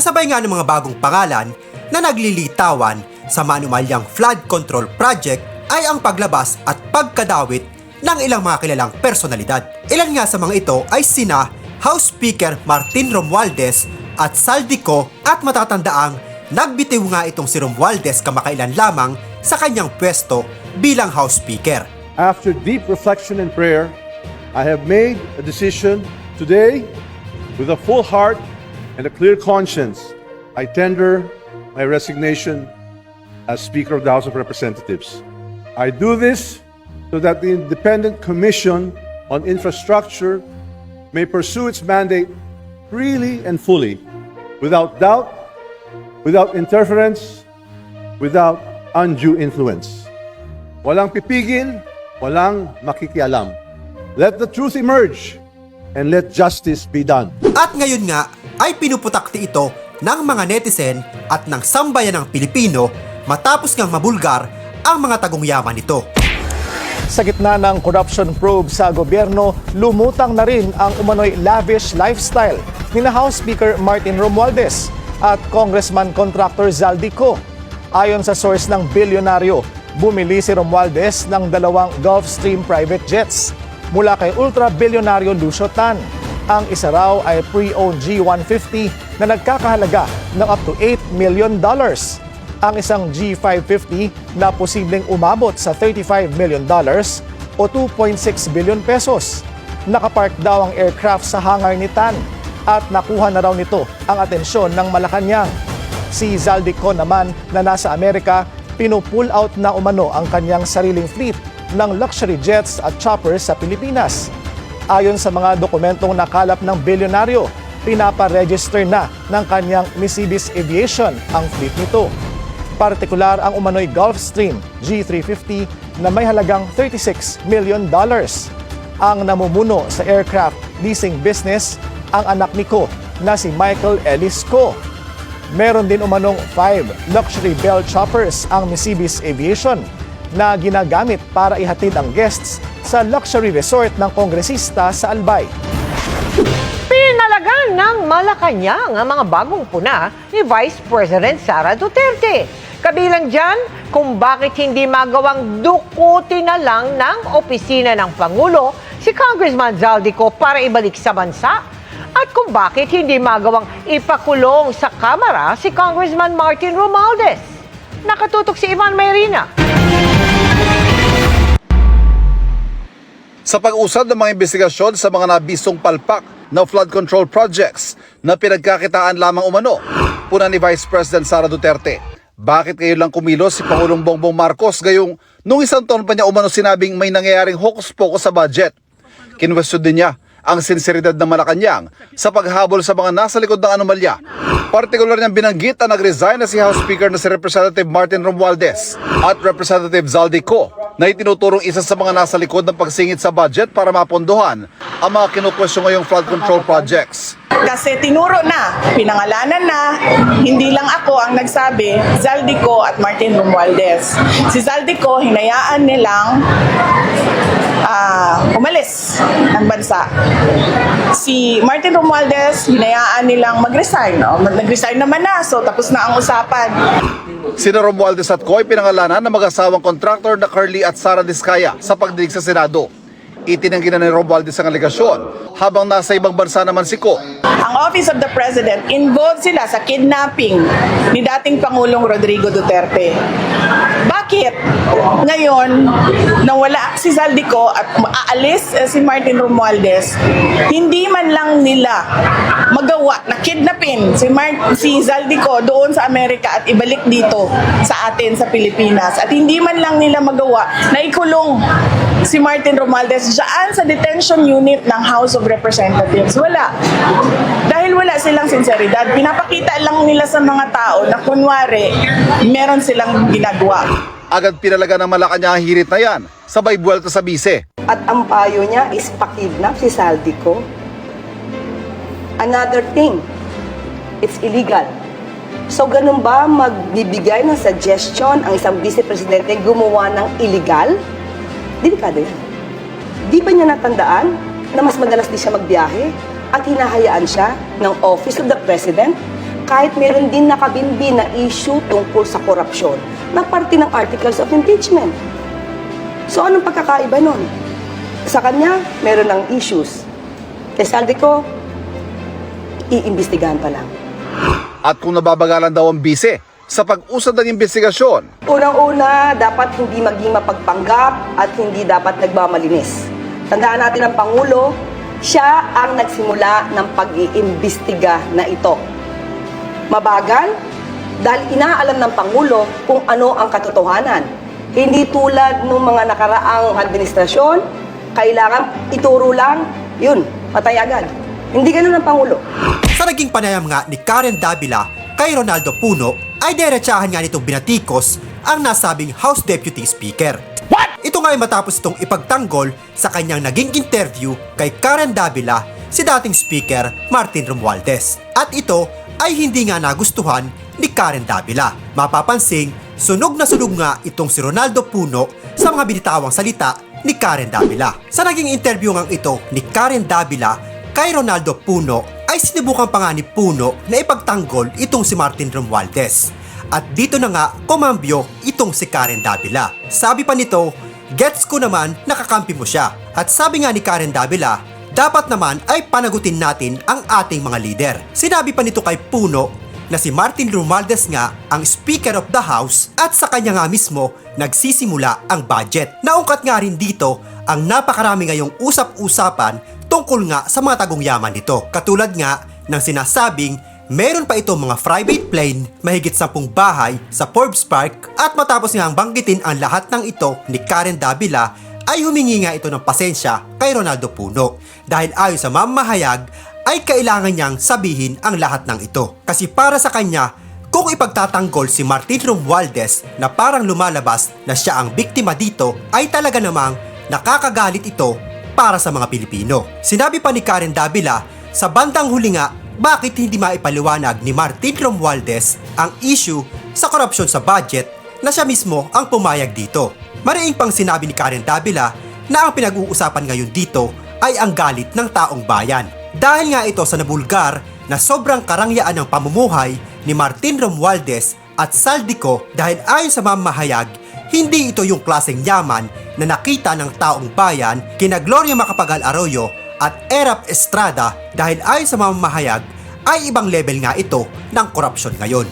Kasabay nga ng mga bagong pangalan na naglilitawan sa manumalyang flood control project ay ang paglabas at pagkadawit ng ilang mga kilalang personalidad. Ilan nga sa mga ito ay sina House Speaker Martin Romualdez at Saldico at matatandaang nagbitiw nga itong si Romualdez kamakailan lamang sa kanyang pwesto bilang House Speaker. After deep reflection and prayer, I have made a decision today with a full heart and a clear conscience. I tender my resignation as Speaker of the House of Representatives. I do this so that the Independent Commission on Infrastructure may pursue its mandate freely and fully, without doubt, without interference, without undue influence. Walang pipigil, walang makikialam. Let the truth emerge and let justice be done. At ngayon nga ay pinuputakti ito ng mga netizen at ng sambayan ng Pilipino matapos ngang mabulgar ang mga tagong yaman nito. Sa gitna ng corruption probe sa gobyerno, lumutang na rin ang umano'y lavish lifestyle ni na House Speaker Martin Romualdez at Congressman Contractor Zaldico. Ayon sa source ng bilyonaryo, bumili si Romualdez ng dalawang Gulfstream private jets mula kay ultra-bilyonaryo Lucio Tan. Ang isa raw ay pre-owned G150 na nagkakahalaga ng up to 8 million dollars ang isang G550 na posibleng umabot sa 35 million dollars o 2.6 billion pesos. Nakapark daw ang aircraft sa hangar ni Tan at nakuha na raw nito ang atensyon ng Malacanang. Si Zaldico naman na nasa Amerika, pinupull out na umano ang kanyang sariling fleet ng luxury jets at choppers sa Pilipinas. Ayon sa mga dokumentong nakalap ng bilyonaryo, pinapa-register na ng kanyang Misibis Aviation ang fleet nito. Partikular ang umano'y Gulfstream G350 na may halagang 36 million dollars. Ang namumuno sa aircraft leasing business ang anak ni Ko na si Michael Ellis Ko. Meron din umanong 5 luxury Bell choppers ang Misibis Aviation na ginagamit para ihatid ang guests sa luxury resort ng kongresista sa Albay. Pinalagan ng Malacanang ang mga bagong puna ni Vice President Sara Duterte. Kabilang dyan kung bakit hindi magawang dukutin na lang ng opisina ng Pangulo si Congressman Zaldico para ibalik sa bansa at kung bakit hindi magawang ipakulong sa Kamara si Congressman Martin Romualdez. Nakatutok si Ivan Mayrina. sa pag-usad ng mga investigasyon sa mga nabisong palpak na flood control projects na pinagkakitaan lamang umano puna ni Vice President Sara Duterte. Bakit kayo lang kumilos si Pangulong Bongbong Marcos gayong nung isang taon pa niya umano sinabing may nangyayaring hokus-pokus sa budget? Kinwestiyon din niya ang sinseridad ng Malacanang sa paghabol sa mga nasa likod ng anomalya. Partikular niyang binanggit na nag-resign na si House Speaker na si Representative Martin Romualdez at Representative Zaldico na itinuturong isa sa mga nasa likod ng pagsingit sa budget para mapondohan ang mga kinukwestiyon ngayong flood control projects. Kasi tinuro na, pinangalanan na, hindi lang ako ang nagsabi, Zaldico at Martin Romualdez. Si Zaldico, hinayaan nilang ah, umalis ng bansa. Si Martin Romualdez, hinayaan nilang mag-resign. O, nag-resign naman na, so tapos na ang usapan. Sina Romualdez at Coy pinangalanan ng mag-asawang contractor na Carly at Sara Discaya sa pagdinig sa Senado. Itinanggi na ni Romualdez ang alegasyon habang nasa ibang bansa naman si Co. Ang Office of the President, involved sila sa kidnapping ni dating Pangulong Rodrigo Duterte. Bakit ngayon, nawala si Zaldico at aalis eh, si Martin Romualdez, hindi man lang nila magawa na kidnapin si, Mar- si Zaldico doon sa Amerika at ibalik dito sa atin sa Pilipinas. At hindi man lang nila magawa na ikulong si Martin Romualdez dyan sa detention unit ng House of Representatives. Wala. Dahil wala silang sinseridad, pinapakita lang nila sa mga tao na kunwari, meron silang ginagawa. Agad pinalaga ng Malacanang ang hirit na yan, sabay buwelta sa bise. At ang payo niya is pakidnap si Saldico. Another thing, it's illegal. So ganun ba magbibigay ng suggestion ang isang vice-presidente gumawa ng illegal? Delikado yan. Di ba niya natandaan na mas madalas di siya magbiyahe at hinahayaan siya ng Office of the President kahit meron din nakabimbi na issue tungkol sa korupsyon na parte ng articles of impeachment. So anong pagkakaiba nun? Sa kanya, meron ng issues. Kay Saldico, iimbestigahan pa lang. At kung nababagalan daw ang bise sa pag-usad ng investigasyon, Unang-una, dapat hindi maging mapagpanggap at hindi dapat nagmamalinis. Tandaan natin ang Pangulo, siya ang nagsimula ng pag-iimbestiga na ito. Mabagal, dahil inaalam ng Pangulo kung ano ang katotohanan. Hindi tulad ng mga nakaraang administrasyon, kailangan ituro lang, yun, patay agad. Hindi ganun ang Pangulo. Sa naging panayam nga ni Karen Davila kay Ronaldo Puno ay diretsahan nga nitong binatikos ang nasabing House Deputy Speaker. Ito nga ay matapos itong ipagtanggol sa kanyang naging interview kay Karen Davila si dating Speaker Martin Romualdez. At ito ay hindi nga nagustuhan ni Karen Davila. Mapapansing, sunog na sunog nga itong si Ronaldo Puno sa mga binitawang salita ni Karen Davila. Sa naging interview ngang ito ni Karen Davila kay Ronaldo Puno ay sinubukan pa nga ni Puno na ipagtanggol itong si Martin Romualdez. At dito na nga kumambyo itong si Karen Davila. Sabi pa nito, gets ko naman nakakampi mo siya. At sabi nga ni Karen Davila, dapat naman ay panagutin natin ang ating mga leader. Sinabi pa nito kay Puno na si Martin Romualdez nga ang Speaker of the House at sa kanya nga mismo nagsisimula ang budget. Naungkat nga rin dito ang napakarami ngayong usap-usapan tungkol nga sa mga tagong yaman nito. Katulad nga ng sinasabing meron pa itong mga private plane, mahigit 10 bahay sa Forbes Park at matapos nga ang banggitin ang lahat ng ito ni Karen Davila ay humingi nga ito ng pasensya kay Ronaldo Puno dahil ayon sa mamahayag ay kailangan niyang sabihin ang lahat ng ito. Kasi para sa kanya, kung ipagtatanggol si Martin Romualdez na parang lumalabas na siya ang biktima dito ay talaga namang nakakagalit ito para sa mga Pilipino. Sinabi pa ni Karen Davila sa bandang huli nga bakit hindi maipaliwanag ni Martin Romualdez ang issue sa korupsyon sa budget na siya mismo ang pumayag dito. Mariing pang sinabi ni Karen Davila na ang pinag-uusapan ngayon dito ay ang galit ng taong bayan. Dahil nga ito sa nabulgar na sobrang karangyaan ng pamumuhay ni Martin Romualdez at Saldico dahil ayon sa mamahayag, hindi ito yung klaseng yaman na nakita ng taong bayan kina Gloria Macapagal Arroyo at Erap Estrada dahil ayon sa mamahayag ay ibang level nga ito ng korupsyon ngayon.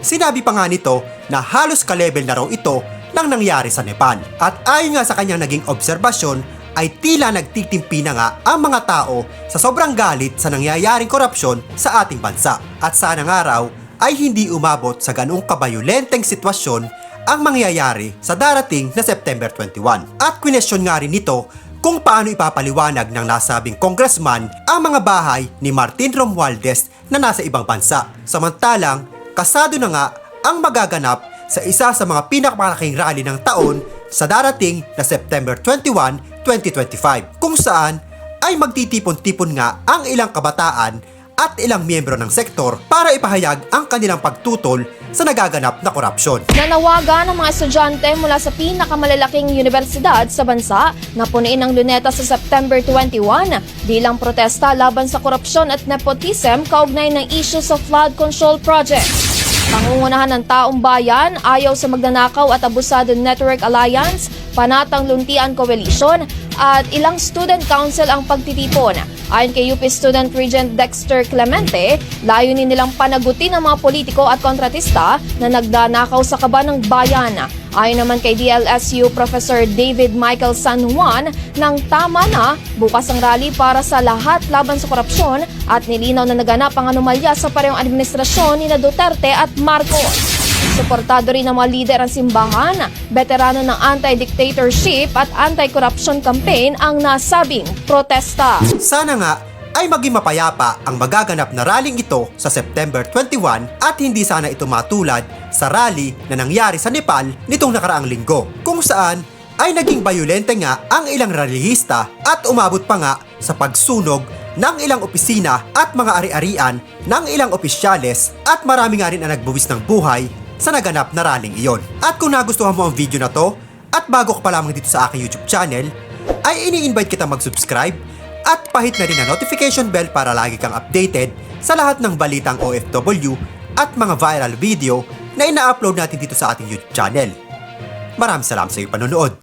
Sinabi pa nga nito na halos ka-level na raw ito ng nangyari sa Nepal. At ayon nga sa kanyang naging obserbasyon ay tila nagtitimpi na nga ang mga tao sa sobrang galit sa nangyayaring korupsyon sa ating bansa. At sana nga raw ay hindi umabot sa ganoong kabayolenteng sitwasyon ang mangyayari sa darating na September 21. At question nga rin nito kung paano ipapaliwanag ng nasabing congressman ang mga bahay ni Martin Romualdez na nasa ibang bansa. Samantalang, kasado na nga ang magaganap sa isa sa mga pinakamalaking rally ng taon sa darating na September 21, 2025 kung saan ay magtitipon-tipon nga ang ilang kabataan at ilang miyembro ng sektor para ipahayag ang kanilang pagtutol sa nagaganap na korupsyon. Nanawagan ang mga estudyante mula sa pinakamalalaking universidad sa bansa na punuin ang luneta sa September 21 bilang protesta laban sa korupsyon at nepotism kaugnay ng issue sa flood control project. Pangungunahan ng taong bayan, ayaw sa magnanakaw at abusado Network Alliance, Panatang Luntian Coalition at ilang student council ang pagtitipon. Ayon kay UP Student Regent Dexter Clemente, layunin nilang panagutin ang mga politiko at kontratista na nagdanakaw sa kaba ng bayan. Ayon naman kay DLSU Professor David Michael San Juan, nang tama na bukas ang rally para sa lahat laban sa korupsyon at nilinaw na naganap ang anomalya sa parehong administrasyon ni Duterte at Marcos. Suportado rin ng mga lider ang simbahan, veterano ng anti-dictatorship at anti-corruption campaign ang nasabing protesta. Sana nga ay maging mapayapa ang magaganap na rallying ito sa September 21 at hindi sana ito matulad sa rally na nangyari sa Nepal nitong nakaraang linggo kung saan ay naging bayolente nga ang ilang rallyista at umabot pa nga sa pagsunog ng ilang opisina at mga ari-arian ng ilang opisyales at marami nga rin ang nagbuwis ng buhay sa naganap na rallying iyon. At kung nagustuhan mo ang video na to at bago ka pa lamang dito sa aking YouTube channel, ay ini-invite kita mag-subscribe at pahit na rin ang notification bell para lagi kang updated sa lahat ng balitang OFW at mga viral video na ina-upload natin dito sa ating YouTube channel. Maraming salamat sa iyong panonood.